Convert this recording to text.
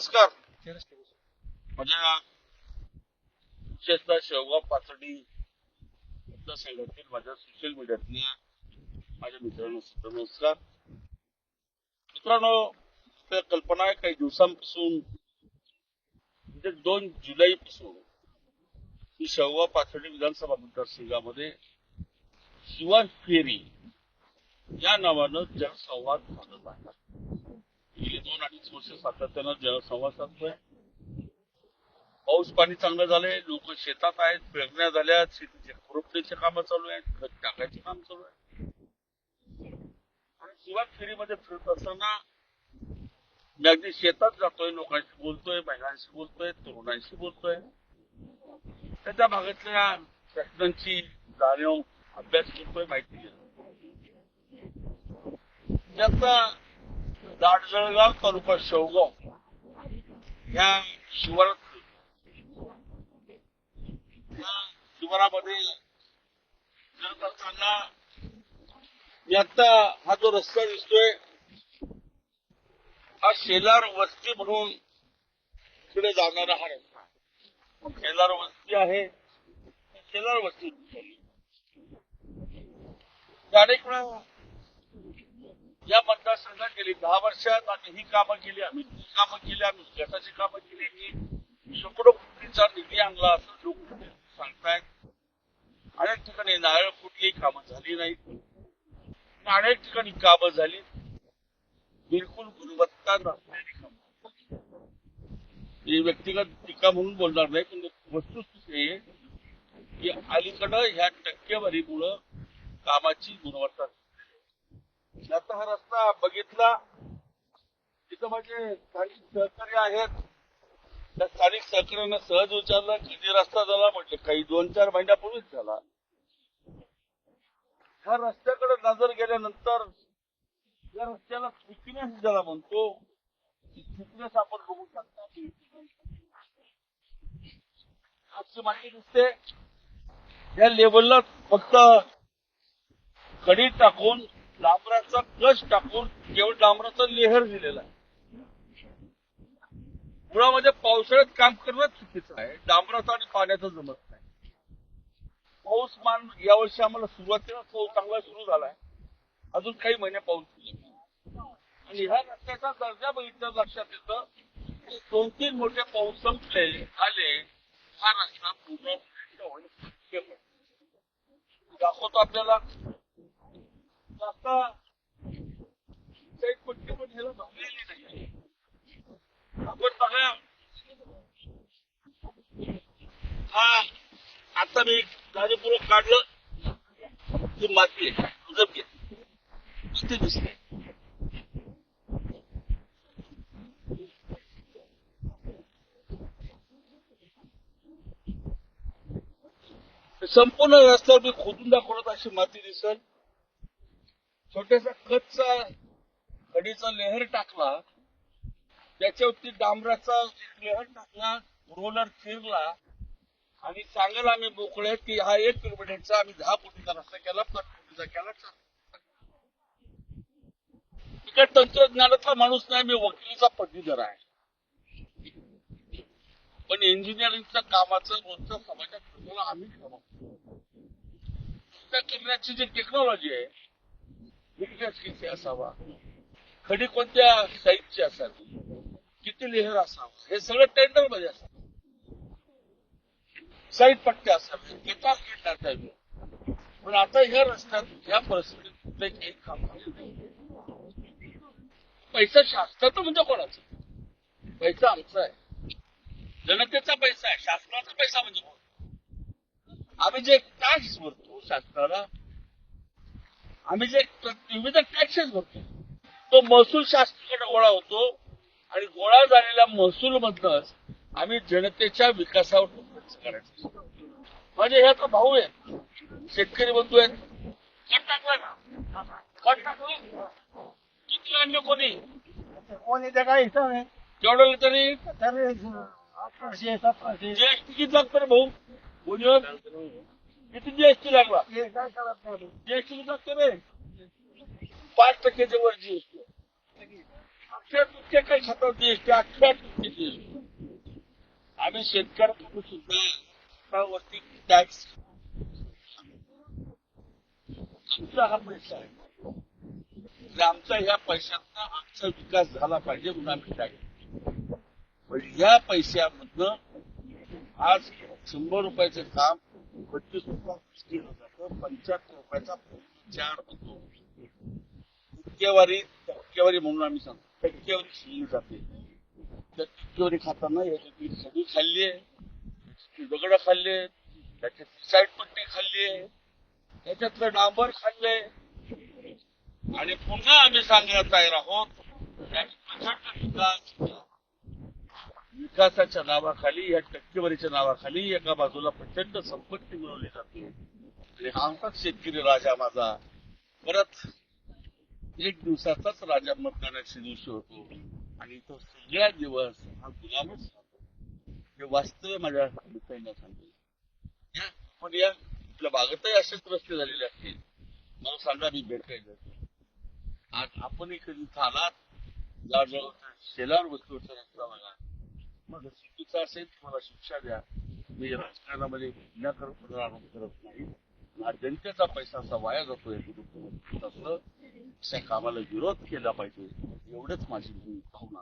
नमस्कार. माझ्या विशेषतः शेवगाव पाचडी मतदारसंघातील माझ्या सोशल मीडियातल्या माझ्या मित्रांनो सुद्धा नमस्कार. मित्रांनो कल्पना आहे काही दिवसांपासून म्हणजे दोन जुलै पासून ही शेवगाव पाचडी विधानसभा मतदारसंघामध्ये शिवा फेरी या नावानं जनसंवाद साधत आहे. गेली दोन अडीच वर्ष सातत्यानं जनसंवाद साधतोय पाऊस पाणी चांगलं झालंय लोक शेतात आहेत पेरण्या झाल्या शेतीचे खुरपणीचे कामं चालू आहेत खत टाकायचे काम चालू आहे. आणि शिवाय फेरीमध्ये फिरत असताना मी अगदी शेतात जातोय लोकांशी बोलतोय महिलांशी बोलतोय तरुणांशी बोलतोय. त्याच्या भागातल्या प्रश्नांची जाणीव अभ्यास करतोय माहिती घेतोय. त्याचा दाटजळगाव तालुका शेवगाव या शिवारात शिवारामध्ये जात असताना मी आता हा जो रस्ता दिसतोय हा शेलार वस्ती म्हणून तिकडे जाणारा हा रस्ता. शेलार वस्ती आहे. शेलार वस्ती अनेक वेळा या मतदारसंघात गेली दहा वर्षात आम्ही ही कामं केली आम्ही ती कामं केली आम्ही गटाची कामं केली. की शेकडो कोटीचा निधी आणला असं लोक सांगतायत? अनेक ठिकाणी नारळ कुठलीही कामं झाली नाहीत. अनेक ठिकाणी कामं झाली. बिलकुल गुणवत्ता नसलेली कामं. मी व्यक्तिगत टीका म्हणून बोलणार नाही पण वस्तुस्थिती आहे की अलीकडं ह्या टक्केवारीमुळं कामाची गुणवत्ता आता हा रस्ता बघितला. तिथं माझे स्थानिक सहकारी आहेत. त्या स्थानिक सहकार्यानं सहज विचारलं कधी रस्ता झाला म्हटलं काही दोन चार महिन्यापूर्वीच झाला. ह्या रस्त्याकडे नजर गेल्यानंतर या रस्त्याला थिकनेस ज्याला म्हणतो थिकनेस आपण बघू शकता. आजची माहिती दिसते. या लेवलला फक्त कडी टाकून डांबराचा कश टाकून केवळ डांबराचा लेहर दिलेला आहे. मुळामध्ये पावसाळ्यात काम करणं चुकीचं आहे. डांबराचं आणि पाण्याचं जमत नाही. पाऊस मान यावर्षी आम्हाला सुरुवातीला पाऊस चांगला सुरू झालाय. अजून काही महिने पाऊस आणि ह्या रस्त्याचा दर्जा बघितलं लक्षात येतं दोन तीन मोठे पाऊस संपले आले हा रस्ता पूर्ण दाखवतो आपल्याला आता एक पट्टी पण ह्याला भरलेली नाही आपण बघा हा आता मी गाडीपूर्वक काढलं. ही माती आहे तुझं घे माती दिसते संपूर्ण रस्त्यावर मी खोदून दाखवत अशी माती दिसल. छोट्यासा कच्चा खडीचा लेहर टाकला त्याच्यावरती डांबराचा लेहर टाकला रोलर फिरला आणि सांगेल आम्ही मोकळे की हा एक किलोमीटरचा आम्ही दहा कोटीचा रस्ता केला पाच कोटीचा केला तिकडे इकडे तंत्रज्ञानाचा माणूस नाही मी वकिलीचा पदवीधर आहे. पण इंजिनिअरिंगच्या कामाचं रोजच्या समाजात आम्ही करण्याची जी टेक्नॉलॉजी आहे विकनेस किती असावा. खडी कोणत्या साईजची असावी? किती लेहर असावा? हे सगळं टेंडरमध्ये असावं. साईड पट्ट्या असावे एका खंडात असावी पण आता ह्या रस्त्यात ह्या परिस्थितीत कुठलंही काही काम झालं पैसा शासनाचा म्हणजे कोणाचा? पैसा आमचा आहे. जनतेचा पैसा आहे शासनाचा पैसा म्हणजे कोण? आम्ही जे टॅक्स भरतो शासनाला आम्ही जे विविध टॅक्सेस भरतो तो महसूल शासनाकडे गोळा होतो आणि गोळा झालेल्या महसूल मधनच आम्ही जनतेच्या विकासावर खर्च करायचा. म्हणजे ह्याचा भाऊ आहे शेतकरी बंधू आहेत. टाकलं ना टाकलं किती आणलं कोणी? कोणी ते काय हिसाब आहे केवढं तरी? तरी अठराशे सतराशे. जीएसटी किती लागतं रे भाऊ? कोणी किती जीएसटी लागला. जीएसटी किती लागतं रे पाच टक्क्याच्या वर जीएसटी अख्ख्या तुमचे काही खातात जीएसटी अख्ख्या तुमचे जीएसटी आम्ही शेतकऱ्यांकडून सुद्धा त्यावरती टॅक्स आमचा हा पैसा आहे. आमचा ह्या पैशातनं आमचा विकास झाला पाहिजे म्हणून आम्ही टॅक्स पण या पैशामधनं आज शंभर रुपयाचं काम पंचवीस रुपयात गोष्टी जातं पंच्याहत्तर रुपयाचा चार होतो टक्केवारी टक्केवारी म्हणून आम्ही सांगतो. टक्केवारी शिल्ली जाते. त्या टक्केवारी खाताना याच्यातली सगळी खाल्ली आहे. दगड खाल्ले त्याच्यातली साईड पट्टी खाल्ली आहे. त्याच्यातलं डांबर खाल्ले आणि पुन्हा आम्ही सांगण्यात तयार आहोत त्याची प्रचंड सुद्धा विकासाच्या नावाखाली या टक्केवारीच्या नावाखाली एका बाजूला प्रचंड संपत्ती मिळवली जाते. आणि हा आमचाच शेतकरी राजा माझा. परत एक दिवसाचाच राजा मतदानाच्या दिवशी होतो. आणि तो सगळ्या दिवस हा गुलामच हे वास्तव माझ्या मित्रांना सांगितलं पण या आपल्या भागातही असेच रस्ते झालेले असतील. मला सांगा मी भेटायला आज आपणही कधी आलात. जवळजवळ शेलार वस्तूचा रस्ता बघा. मग चुकीचं असेल तुम्हाला शिक्षा द्या. मी राजकारणामध्ये विनाकारण आरोप करत नाही. हा जनतेचा पैसा असा वाया जातोय. असं कामाला विरोध केला पाहिजे एवढंच माझी भावना